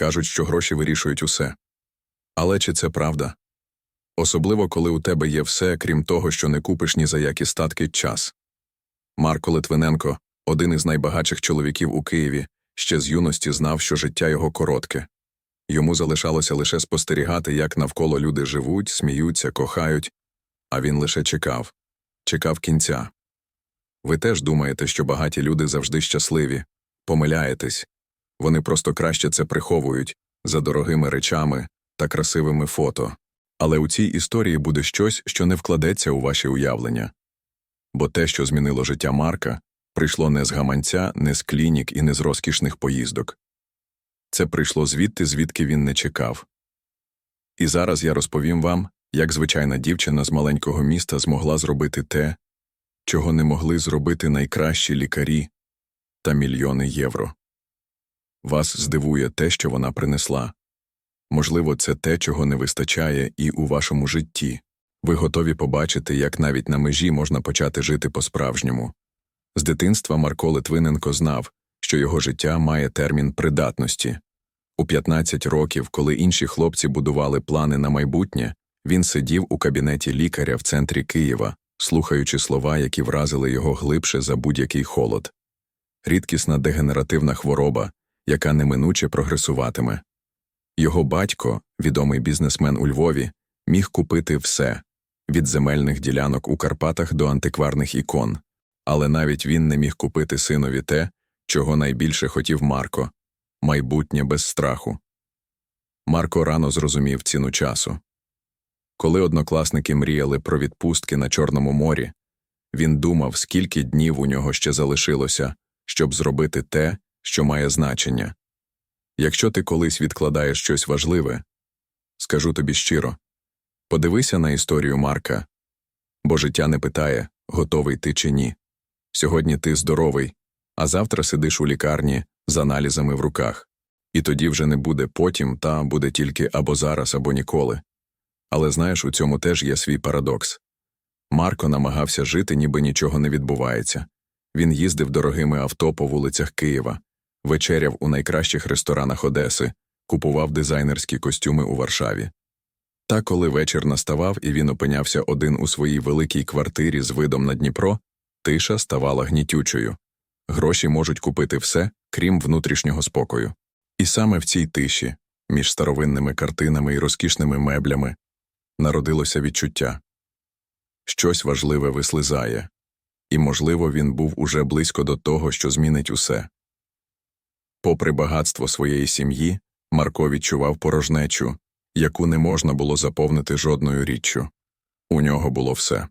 Кажуть, що гроші вирішують усе. Але чи це правда? Особливо, коли у тебе є все, крім того, що не купиш ні за які статки час. Марко Литвиненко, один із найбагатших чоловіків у Києві, ще з юності знав, що життя його коротке. Йому залишалося лише спостерігати, як навколо люди живуть, сміються, кохають, а він лише чекав, чекав кінця. Ви теж думаєте, що багаті люди завжди щасливі, помиляєтесь. Вони просто краще це приховують за дорогими речами та красивими фото. Але у цій історії буде щось, що не вкладеться у ваші уявлення. Бо те, що змінило життя Марка, прийшло не з гаманця, не з клінік і не з розкішних поїздок. Це прийшло звідти, звідки він не чекав. І зараз я розповім вам, як звичайна дівчина з маленького міста змогла зробити те, чого не могли зробити найкращі лікарі та мільйони євро. Вас здивує те, що вона принесла. Можливо, це те, чого не вистачає і у вашому житті. Ви готові побачити, як навіть на межі можна почати жити по-справжньому. З дитинства Марко Литвиненко знав, що його життя має термін придатності. У 15 років, коли інші хлопці будували плани на майбутнє, він сидів у кабінеті лікаря в центрі Києва, слухаючи слова, які вразили його глибше за будь-який холод. Рідкісна дегенеративна хвороба, яка неминуче прогресуватиме. Його батько, відомий бізнесмен у Львові, міг купити все від земельних ділянок у Карпатах до антикварних ікон, але навіть він не міг купити синові те, чого найбільше хотів Марко майбутнє без страху. Марко рано зрозумів ціну часу. Коли однокласники мріяли про відпустки на Чорному морі, він думав, скільки днів у нього ще залишилося, щоб зробити те, що має значення. Якщо ти колись відкладаєш щось важливе, скажу тобі щиро подивися на історію Марка, бо життя не питає, готовий ти чи ні. Сьогодні ти здоровий, а завтра сидиш у лікарні з аналізами в руках, і тоді вже не буде потім, та буде тільки або зараз, або ніколи. Але знаєш, у цьому теж є свій парадокс. Марко намагався жити, ніби нічого не відбувається. Він їздив дорогими авто по вулицях Києва, вечеряв у найкращих ресторанах Одеси, купував дизайнерські костюми у Варшаві. Та коли вечір наставав і він опинявся один у своїй великій квартирі з видом на Дніпро, тиша ставала гнітючою. Гроші можуть купити все, крім внутрішнього спокою. І саме в цій тиші, між старовинними картинами і розкішними меблями, народилося відчуття щось важливе вислизає, і, можливо, він був уже близько до того, що змінить усе. Попри багатство своєї сім'ї, Марко відчував порожнечу, яку не можна було заповнити жодною річчю. У нього було все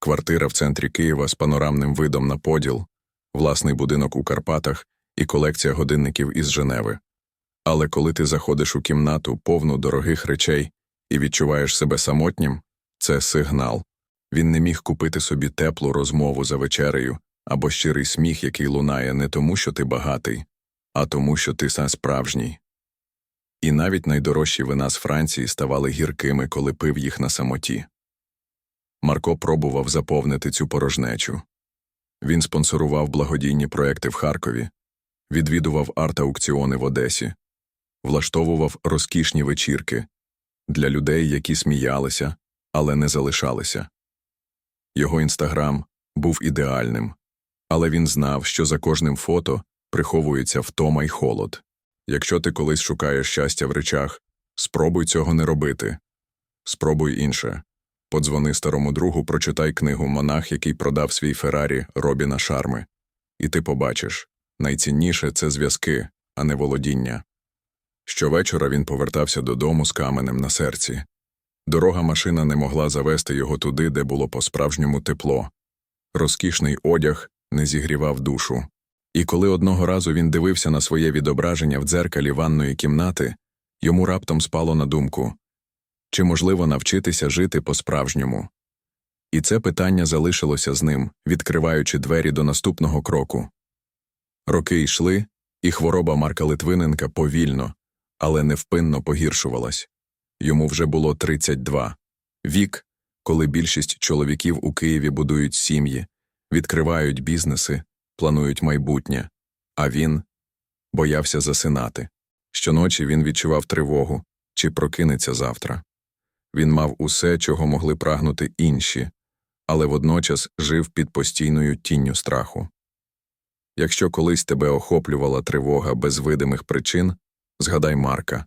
квартира в центрі Києва з панорамним видом на поділ, власний будинок у Карпатах і колекція годинників із Женеви. Але коли ти заходиш у кімнату, повну дорогих речей, і відчуваєш себе самотнім, це сигнал. Він не міг купити собі теплу розмову за вечерею або щирий сміх, який лунає не тому, що ти багатий, а тому, що ти сам справжній. І навіть найдорожчі вина з Франції ставали гіркими, коли пив їх на самоті. Марко пробував заповнити цю порожнечу. Він спонсорував благодійні проекти в Харкові, відвідував арт-аукціони в Одесі, влаштовував розкішні вечірки для людей, які сміялися, але не залишалися. Його інстаграм був ідеальним, але він знав, що за кожним фото приховується втома й холод. Якщо ти колись шукаєш щастя в речах, спробуй цього не робити. Спробуй інше. Подзвони старому другу, прочитай книгу Монах, який продав свій Феррарі Робіна Шарми. І ти побачиш найцінніше це зв'язки, а не володіння. Щовечора він повертався додому з каменем на серці. Дорога машина не могла завести його туди, де було по-справжньому тепло. Розкішний одяг не зігрівав душу. І коли одного разу він дивився на своє відображення в дзеркалі ванної кімнати, йому раптом спало на думку чи можливо навчитися жити по-справжньому? І це питання залишилося з ним, відкриваючи двері до наступного кроку. Роки йшли, і хвороба Марка Литвиненка повільно, але невпинно погіршувалась. Йому вже було 32. Вік, коли більшість чоловіків у Києві будують сім'ї, відкривають бізнеси, планують майбутнє, а він боявся засинати. Щоночі він відчував тривогу, чи прокинеться завтра. Він мав усе, чого могли прагнути інші, але водночас жив під постійною тінню страху. Якщо колись тебе охоплювала тривога без видимих причин, згадай Марка.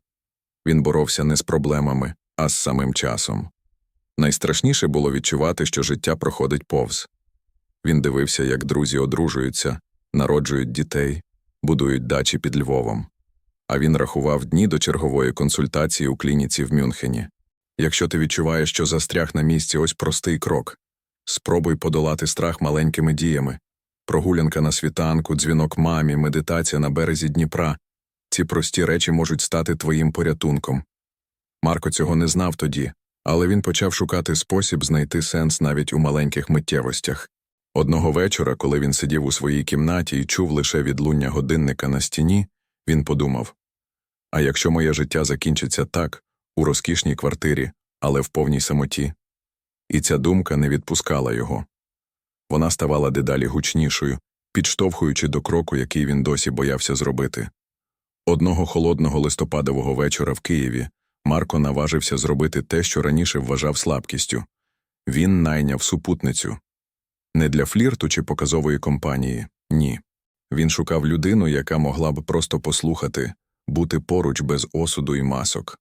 Він боровся не з проблемами, а з самим часом. Найстрашніше було відчувати, що життя проходить повз. Він дивився, як друзі одружуються, народжують дітей, будують дачі під Львовом. А він рахував дні до чергової консультації у клініці в Мюнхені. Якщо ти відчуваєш, що застряг на місці, ось простий крок. Спробуй подолати страх маленькими діями. Прогулянка на світанку, дзвінок мамі, медитація на березі Дніпра. Ці прості речі можуть стати твоїм порятунком. Марко цього не знав тоді, але він почав шукати спосіб знайти сенс навіть у маленьких миттєвостях. Одного вечора, коли він сидів у своїй кімнаті і чув лише відлуння годинника на стіні, він подумав А якщо моє життя закінчиться так, у розкішній квартирі, але в повній самоті? І ця думка не відпускала його. Вона ставала дедалі гучнішою, підштовхуючи до кроку, який він досі боявся зробити. Одного холодного листопадового вечора в Києві Марко наважився зробити те, що раніше вважав слабкістю. Він найняв супутницю. Не для флірту чи показової компанії, ні. Він шукав людину, яка могла б просто послухати, бути поруч без осуду і масок.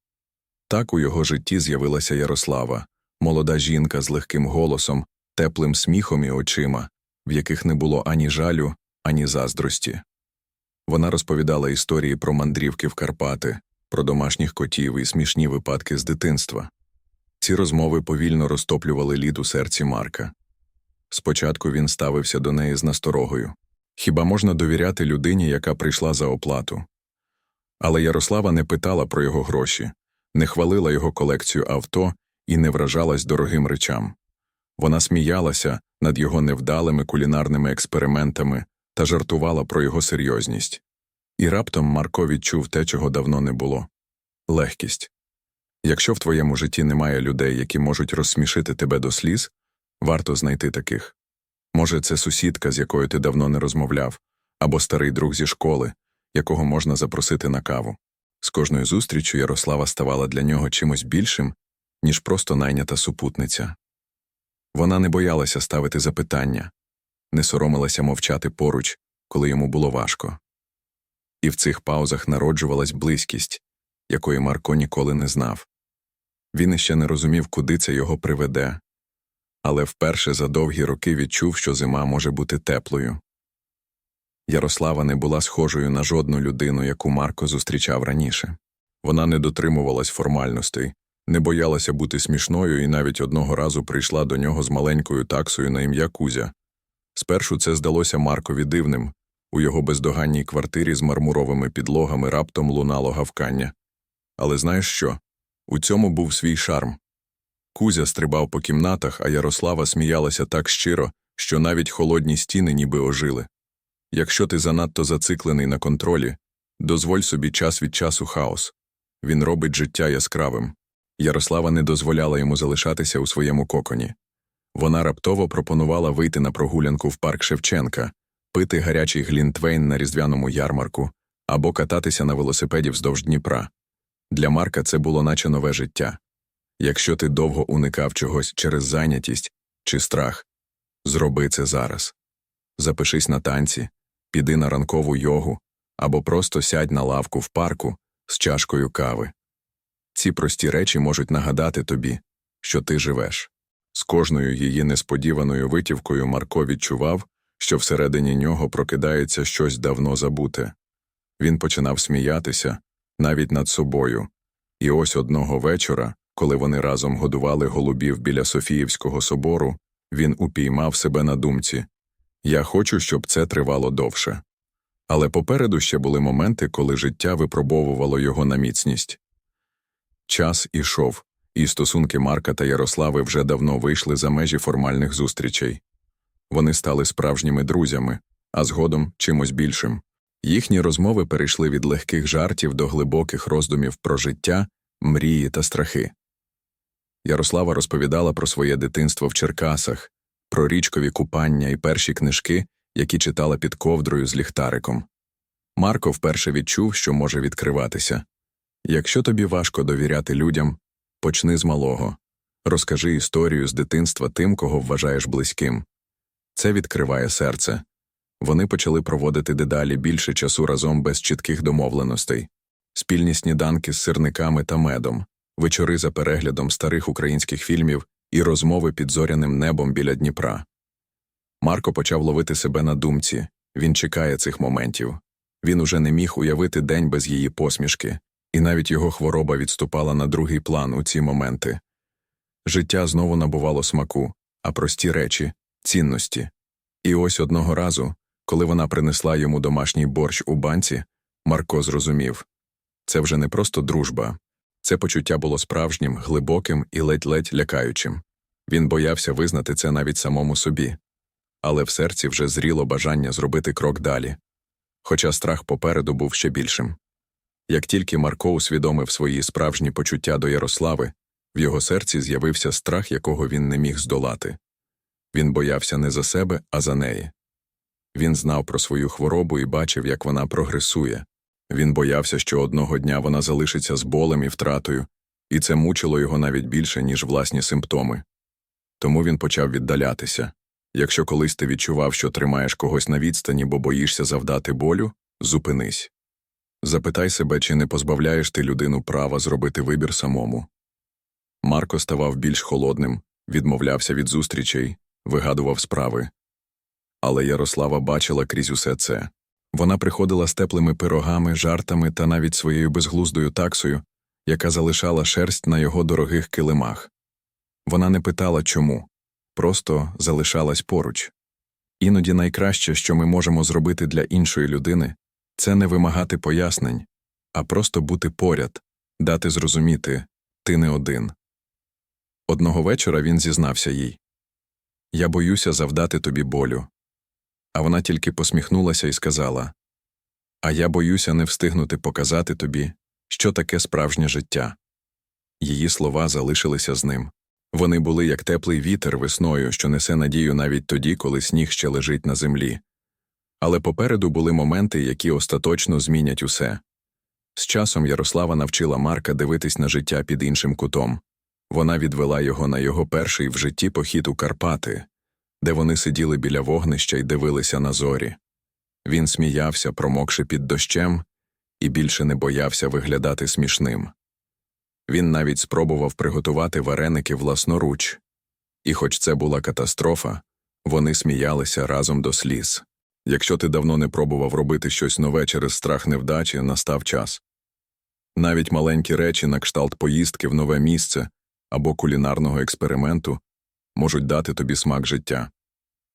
Так у його житті з'явилася Ярослава, молода жінка з легким голосом, теплим сміхом і очима, в яких не було ані жалю, ані заздрості. Вона розповідала історії про мандрівки в Карпати, про домашніх котів і смішні випадки з дитинства. Ці розмови повільно розтоплювали лід у серці Марка. Спочатку він ставився до неї з насторогою хіба можна довіряти людині, яка прийшла за оплату? Але Ярослава не питала про його гроші, не хвалила його колекцію авто і не вражалась дорогим речам. Вона сміялася над його невдалими кулінарними експериментами та жартувала про його серйозність. І раптом Марко відчув те, чого давно не було легкість. Якщо в твоєму житті немає людей, які можуть розсмішити тебе до сліз, варто знайти таких. Може, це сусідка, з якою ти давно не розмовляв, або старий друг зі школи, якого можна запросити на каву. З кожною зустрічю Ярослава ставала для нього чимось більшим, ніж просто найнята супутниця. Вона не боялася ставити запитання, не соромилася мовчати поруч, коли йому було важко. І в цих паузах народжувалась близькість, якої Марко ніколи не знав. Він іще не розумів, куди це його приведе, але вперше за довгі роки відчув, що зима може бути теплою. Ярослава не була схожою на жодну людину, яку Марко зустрічав раніше. Вона не дотримувалась формальностей, не боялася бути смішною і навіть одного разу прийшла до нього з маленькою таксою на ім'я Кузя. Спершу це здалося Маркові дивним у його бездоганній квартирі з мармуровими підлогами раптом лунало гавкання. Але знаєш що? У цьому був свій шарм. Кузя стрибав по кімнатах, а Ярослава сміялася так щиро, що навіть холодні стіни ніби ожили. Якщо ти занадто зациклений на контролі, дозволь собі час від часу хаос. Він робить життя яскравим. Ярослава не дозволяла йому залишатися у своєму коконі. Вона раптово пропонувала вийти на прогулянку в парк Шевченка, пити гарячий глінтвейн на різдвяному ярмарку або кататися на велосипеді вздовж Дніпра. Для Марка це було наче нове життя. Якщо ти довго уникав чогось через зайнятість чи страх, зроби це зараз. Запишись на танці, піди на ранкову йогу або просто сядь на лавку в парку з чашкою кави. Ці прості речі можуть нагадати тобі, що ти живеш. З кожною її несподіваною витівкою Марко відчував, що всередині нього прокидається щось давно забуте. Він починав сміятися навіть над собою, і ось одного вечора, коли вони разом годували голубів біля Софіївського собору, він упіймав себе на думці Я хочу, щоб це тривало довше. Але попереду ще були моменти, коли життя випробовувало його на міцність. Час ішов, і стосунки Марка та Ярослави вже давно вийшли за межі формальних зустрічей. Вони стали справжніми друзями, а згодом чимось більшим. Їхні розмови перейшли від легких жартів до глибоких роздумів про життя, мрії та страхи. Ярослава розповідала про своє дитинство в Черкасах, про річкові купання і перші книжки, які читала під ковдрою з ліхтариком. Марко вперше відчув, що може відкриватися. Якщо тобі важко довіряти людям, почни з малого. Розкажи історію з дитинства тим, кого вважаєш близьким. Це відкриває серце. Вони почали проводити дедалі більше часу разом без чітких домовленостей, спільні сніданки з сирниками та медом, вечори за переглядом старих українських фільмів і розмови під зоряним небом біля Дніпра. Марко почав ловити себе на думці він чекає цих моментів. Він уже не міг уявити день без її посмішки, і навіть його хвороба відступала на другий план у ці моменти. Життя знову набувало смаку, а прості речі цінності. І ось одного разу, коли вона принесла йому домашній борщ у банці, Марко зрозумів це вже не просто дружба, це почуття було справжнім, глибоким і ледь-ледь лякаючим. Він боявся визнати це навіть самому собі. Але в серці вже зріло бажання зробити крок далі. Хоча страх попереду був ще більшим. Як тільки Марко усвідомив свої справжні почуття до Ярослави, в його серці з'явився страх, якого він не міг здолати. Він боявся не за себе, а за неї. Він знав про свою хворобу і бачив, як вона прогресує. Він боявся, що одного дня вона залишиться з болем і втратою, і це мучило його навіть більше, ніж власні симптоми. Тому він почав віддалятися. Якщо колись ти відчував, що тримаєш когось на відстані, бо боїшся завдати болю, зупинись. Запитай себе, чи не позбавляєш ти людину права зробити вибір самому. Марко ставав більш холодним, відмовлявся від зустрічей, вигадував справи. Але Ярослава бачила крізь усе це. Вона приходила з теплими пирогами, жартами та навіть своєю безглуздою таксою, яка залишала шерсть на його дорогих килимах. Вона не питала чому, просто залишалась поруч. Іноді найкраще, що ми можемо зробити для іншої людини, це не вимагати пояснень, а просто бути поряд, дати зрозуміти ти не один. Одного вечора він зізнався їй Я боюся завдати тобі болю. А вона тільки посміхнулася і сказала А я боюся не встигнути показати тобі, що таке справжнє життя. Її слова залишилися з ним. Вони були як теплий вітер весною, що несе надію навіть тоді, коли сніг ще лежить на землі. Але попереду були моменти, які остаточно змінять усе. З часом Ярослава навчила Марка дивитись на життя під іншим кутом. Вона відвела його на його перший в житті похід у Карпати, де вони сиділи біля вогнища і дивилися на зорі. Він сміявся, промокши під дощем, і більше не боявся виглядати смішним. Він навіть спробував приготувати вареники власноруч. І хоч це була катастрофа, вони сміялися разом до сліз. Якщо ти давно не пробував робити щось нове через страх невдачі, настав час. Навіть маленькі речі на кшталт поїздки в нове місце або кулінарного експерименту можуть дати тобі смак життя.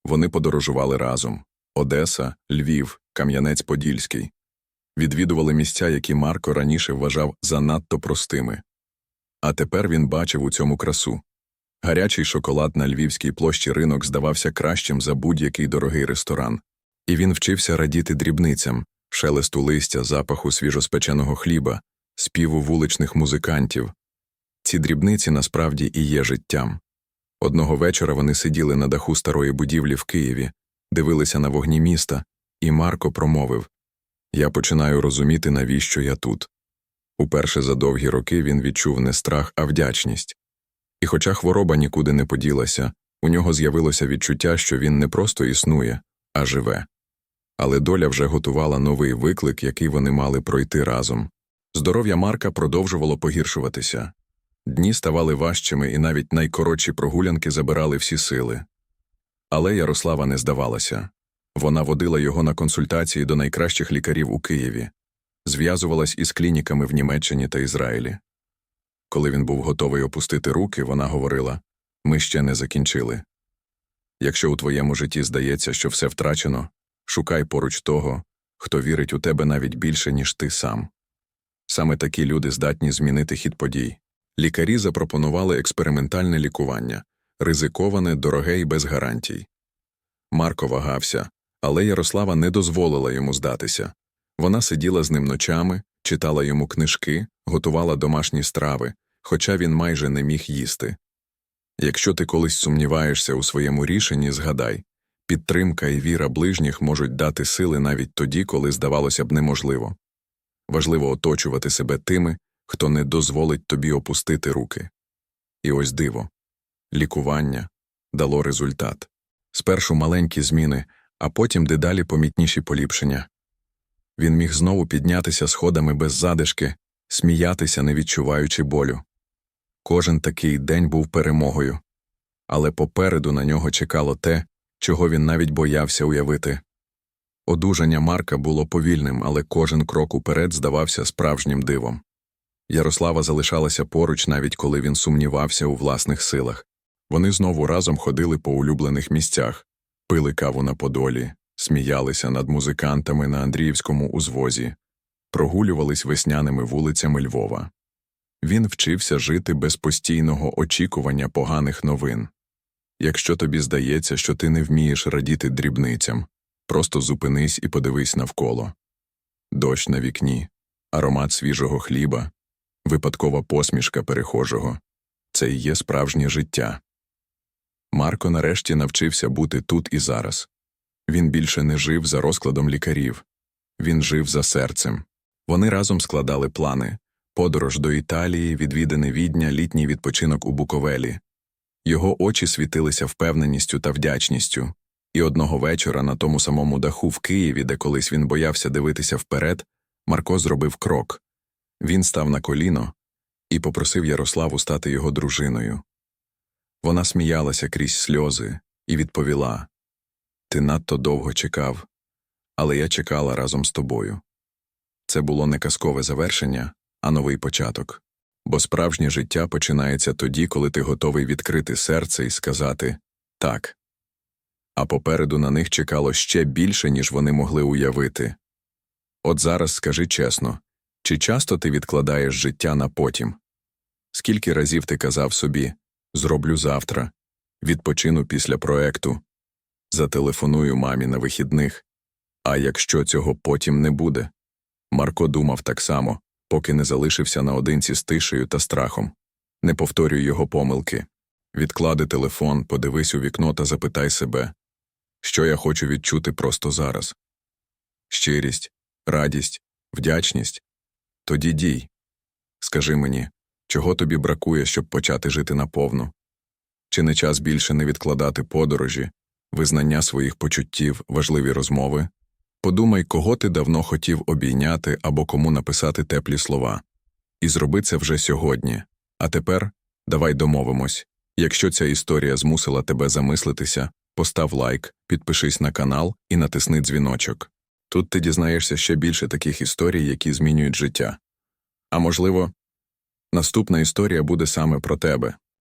Вони подорожували разом Одеса, Львів, Кам'янець-Подільський, відвідували місця, які Марко раніше вважав занадто простими. А тепер він бачив у цьому красу. Гарячий шоколад на львівській площі ринок здавався кращим за будь-який дорогий ресторан, і він вчився радіти дрібницям, шелесту листя, запаху свіжоспеченого хліба, співу вуличних музикантів. Ці дрібниці насправді і є життям. Одного вечора вони сиділи на даху старої будівлі в Києві, дивилися на вогні міста, і Марко промовив Я починаю розуміти, навіщо я тут. Уперше за довгі роки він відчув не страх, а вдячність. І хоча хвороба нікуди не поділася, у нього з'явилося відчуття, що він не просто існує, а живе. Але доля вже готувала новий виклик, який вони мали пройти разом. Здоров'я Марка продовжувало погіршуватися. Дні ставали важчими, і навіть найкоротші прогулянки забирали всі сили. Але Ярослава не здавалася. Вона водила його на консультації до найкращих лікарів у Києві, зв'язувалась із клініками в Німеччині та Ізраїлі. Коли він був готовий опустити руки, вона говорила ми ще не закінчили. Якщо у твоєму житті здається, що все втрачено, шукай поруч того, хто вірить у тебе навіть більше, ніж ти сам. Саме такі люди здатні змінити хід подій. Лікарі запропонували експериментальне лікування, ризиковане, дороге і без гарантій. Марко вагався, але Ярослава не дозволила йому здатися. Вона сиділа з ним ночами, читала йому книжки, готувала домашні страви, хоча він майже не міг їсти. Якщо ти колись сумніваєшся у своєму рішенні, згадай Підтримка і віра ближніх можуть дати сили навіть тоді, коли здавалося б неможливо. Важливо оточувати себе тими, хто не дозволить тобі опустити руки. І ось диво лікування дало результат. Спершу маленькі зміни, а потім дедалі помітніші поліпшення. Він міг знову піднятися сходами без задишки, сміятися, не відчуваючи болю. Кожен такий день був перемогою, але попереду на нього чекало те, чого він навіть боявся уявити. Одужання Марка було повільним, але кожен крок уперед здавався справжнім дивом. Ярослава залишалася поруч, навіть коли він сумнівався у власних силах. Вони знову разом ходили по улюблених місцях, пили каву на Подолі, сміялися над музикантами на Андріївському узвозі, прогулювались весняними вулицями Львова. Він вчився жити без постійного очікування поганих новин. Якщо тобі здається, що ти не вмієш радіти дрібницям, просто зупинись і подивись навколо. Дощ на вікні, аромат свіжого хліба, випадкова посмішка перехожого це і є справжнє життя. Марко нарешті навчився бути тут і зараз. Він більше не жив за розкладом лікарів, він жив за серцем. Вони разом складали плани подорож до Італії, відвідини відня, літній відпочинок у Буковелі. Його очі світилися впевненістю та вдячністю, і одного вечора на тому самому даху в Києві, де колись він боявся дивитися вперед, Марко зробив крок. Він став на коліно і попросив Ярославу стати його дружиною. Вона сміялася крізь сльози і відповіла Ти надто довго чекав, але я чекала разом з тобою. Це було не казкове завершення, а новий початок. Бо справжнє життя починається тоді, коли ти готовий відкрити серце і сказати так. А попереду на них чекало ще більше, ніж вони могли уявити. От зараз скажи чесно чи часто ти відкладаєш життя на потім? Скільки разів ти казав собі зроблю завтра, відпочину після проекту, зателефоную мамі на вихідних, а якщо цього потім не буде? Марко думав так само поки не залишився наодинці з тишею та страхом. Не повторюй його помилки. Відклади телефон, подивись у вікно та запитай себе, що я хочу відчути просто зараз. Щирість, радість, вдячність. Тоді дій. Скажи мені, чого тобі бракує, щоб почати жити наповну? Чи не час більше не відкладати подорожі, визнання своїх почуттів, важливі розмови? Подумай, кого ти давно хотів обійняти або кому написати теплі слова. І зроби це вже сьогодні. А тепер давай домовимось. Якщо ця історія змусила тебе замислитися, постав лайк, підпишись на канал і натисни дзвіночок. Тут ти дізнаєшся ще більше таких історій, які змінюють життя. А можливо, наступна історія буде саме про тебе.